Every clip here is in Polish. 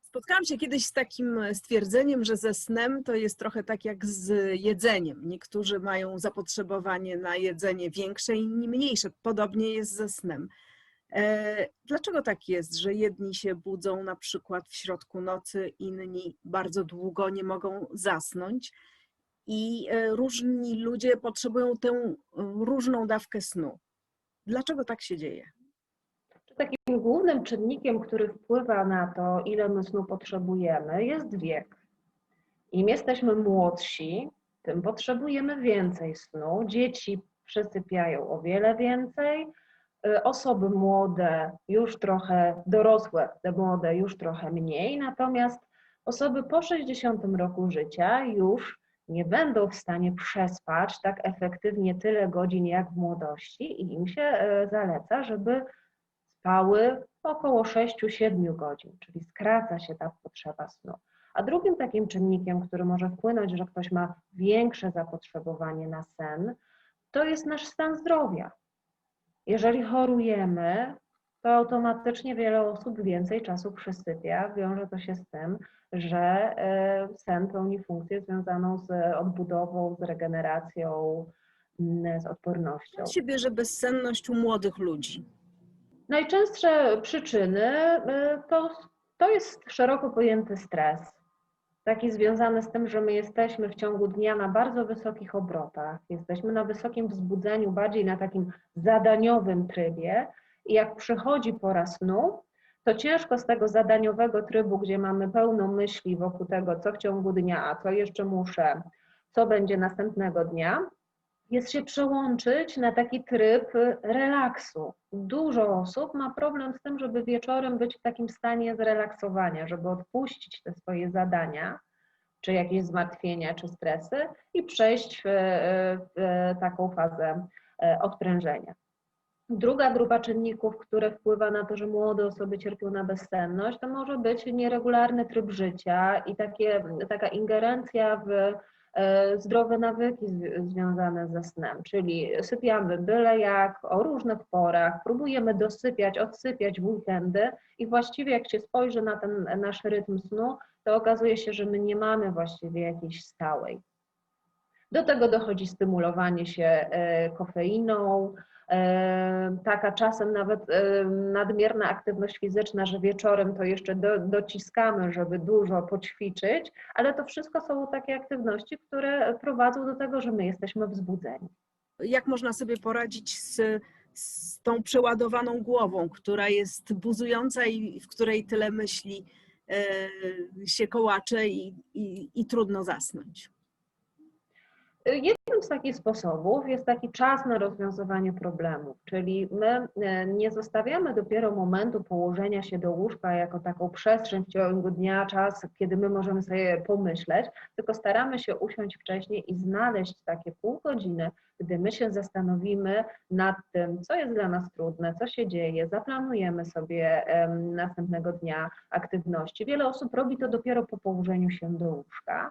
Spotkałam się kiedyś z takim stwierdzeniem, że ze snem to jest trochę tak jak z jedzeniem. Niektórzy mają zapotrzebowanie na jedzenie większe, inni mniejsze. Podobnie jest ze snem. E, Dlaczego tak jest, że jedni się budzą na przykład w środku nocy, inni bardzo długo nie mogą zasnąć i e, różni ludzie potrzebują tę e, różną dawkę snu? Dlaczego tak się dzieje? Takim głównym czynnikiem, który wpływa na to, ile my snu potrzebujemy, jest wiek. Im jesteśmy młodsi, tym potrzebujemy więcej snu. Dzieci przesypiają o wiele więcej, y, osoby młode, już trochę dorosłe, te młode już trochę mniej, natomiast osoby po 60 roku życia już nie będą w stanie przespać tak efektywnie tyle godzin jak w młodości i im się y, zaleca, żeby spały około 6-7 godzin, czyli skraca się ta potrzeba snu. A drugim takim czynnikiem, który może wpłynąć, że ktoś ma większe zapotrzebowanie na sen, to jest nasz stan zdrowia. Jeżeli chorujemy, to automatycznie wiele osób więcej czasu przysypia. Wiąże to się z tym, że e, sen pełni funkcję związaną z odbudową, z regeneracją, mm, z odpornością. Skąd się bierze bezsenność u młodych ludzi? Najczęstsze przyczyny y, to, to jest szeroko pojęty stres, taki związany z tym, że my jesteśmy w ciągu dnia na bardzo wysokich obrotach, jesteśmy na wysokim wzbudzeniu, bardziej na takim zadaniowym trybie i jak przychodzi pora snu, to ciężko z tego zadaniowego trybu, gdzie mamy pełno myśli wokół tego, co w ciągu dnia, co jeszcze muszę, co będzie następnego dnia, jest się przełączyć na taki tryb relaksu. Dużo osób ma problem z tym, żeby wieczorem być w takim stanie zrelaksowania, żeby odpuścić te swoje zadania, czy jakieś zmartwienia, czy stresy i przejść w, w taką fazę e, odprężenia. Druga grupa czynników, które wpływa na to, że młode osoby cierpią na bezsenność, to może być nieregularny tryb życia i takie, taka ingerencja w zdrowe nawyki związane ze snem, czyli sypiamy byle jak, o różnych porach, próbujemy dosypiać, odsypiać w weekendy i właściwie jak się spojrzy na ten nasz rytm snu, to okazuje się, że my nie mamy właściwie jakiejś stałej. Do tego dochodzi stymulowanie się e, kofeiną, taka czasem nawet nadmierna aktywność fizyczna, że wieczorem to jeszcze do, dociskamy, żeby dużo poćwiczyć, ale to wszystko są takie aktywności, które prowadzą do tego, że my jesteśmy wzbudzeni. Jak można sobie poradzić z, z tą przeładowaną głową, która jest buzująca i w której tyle myśli e, się kołacze i, i, i trudno zasnąć? Jednym z takich sposobów jest taki czas na rozwiązywanie problemów, czyli my e, nie zostawiamy dopiero momentu położenia się do łóżka jako taką przestrzeń w ciągu dnia, czas, kiedy my możemy sobie pomyśleć, tylko staramy się usiąść wcześniej i znaleźć takie pół godziny, gdy my się zastanowimy nad tym, co jest dla nas trudne, co się dzieje, zaplanujemy sobie następnego dnia aktywności. Wiele osób robi to dopiero po położeniu się do łóżka.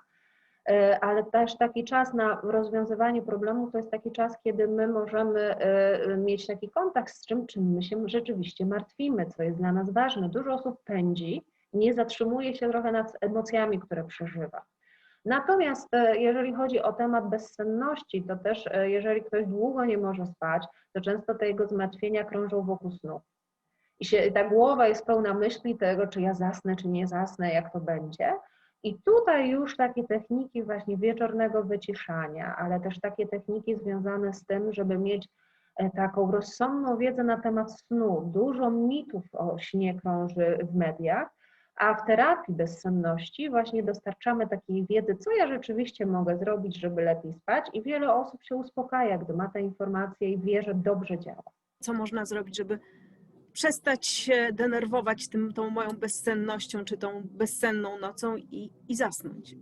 E, ale też taki czas na rozwiązywanie problemów to jest taki czas, kiedy my możemy e, mieć taki kontakt z czym, czym my się rzeczywiście martwimy, co jest dla nas ważne. Dużo osób pędzi, nie zatrzymuje się trochę nad emocjami, które przeżywa. Natomiast e, jeżeli chodzi o temat bezsenności, to też jeżeli ktoś długo nie może spać, to często te jego zmartwienia krążą wokół snu. I się, ta głowa jest pełna myśli tego, czy ja zasnę, czy nie zasnę, jak to będzie. I tutaj już takie techniki właśnie wieczornego wyciszania, ale też takie techniki związane z tym, żeby mieć e, taką rozsądną wiedzę na temat snu. Dużo mitów o śnie krąży w mediach, a w terapii bezsenności właśnie dostarczamy takiej wiedzy, co ja rzeczywiście mogę zrobić, żeby lepiej spać i wiele osób się uspokaja, gdy ma te informacje i wie, że dobrze działa. Co można zrobić, żeby przestać się denerwować tym, tą moją bezsennością, czy tą bezsenną nocą i, i zasnąć.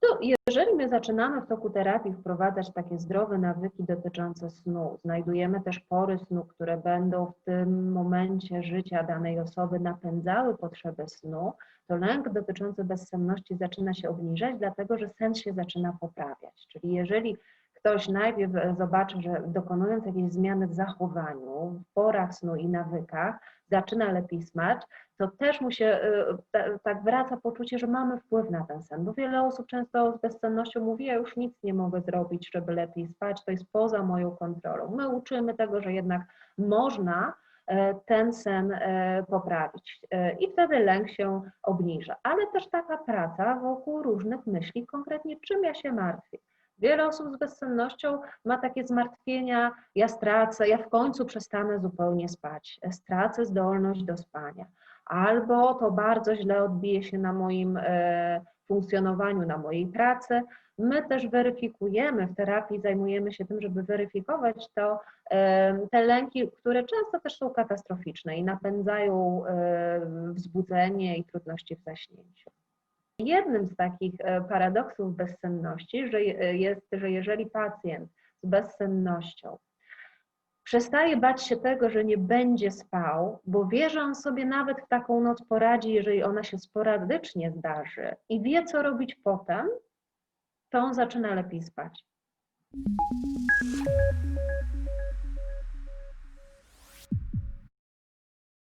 To jeżeli my zaczynamy w toku terapii wprowadzać takie zdrowe nawyki dotyczące snu, znajdujemy też pory snu, które będą w tym momencie życia danej osoby napędzały potrzebę snu, to lęk dotyczący bezsenności zaczyna się obniżać, dlatego że sen się zaczyna poprawiać. Czyli jeżeli ktoś najpierw zobaczy, że dokonując jakiejś zmiany w zachowaniu, w porach snu i nawykach, zaczyna lepiej spać, to też mu się ta- tak wraca poczucie, że mamy wpływ na ten sen. Bo wiele osób często z bezsennością mówi, ja już nic nie mogę zrobić, żeby lepiej spać, to jest poza moją kontrolą. My uczymy tego, że jednak można e, ten sen e, poprawić E, i wtedy lęk się obniża. Ale też taka praca wokół różnych myśli, konkretnie czym ja się martwię. Wiele osób z bezsennością ma takie zmartwienia, ja stracę, ja w końcu przestanę zupełnie spać, stracę zdolność do spania, albo to bardzo źle odbije się na moim e, funkcjonowaniu, na mojej pracy. My też weryfikujemy w terapii, zajmujemy się tym, żeby weryfikować to, e, te lęki, które często też są katastroficzne i napędzają e, wzbudzenie i trudności w zaśnięciu. Jednym z takich e, paradoksów bezsenności że e, jest, że jeżeli pacjent z bezsennością przestaje bać się tego, że nie będzie spał, bo wie, że on sobie nawet w taką noc poradzi, jeżeli ona się sporadycznie zdarzy i wie, co robić potem, to on zaczyna lepiej spać.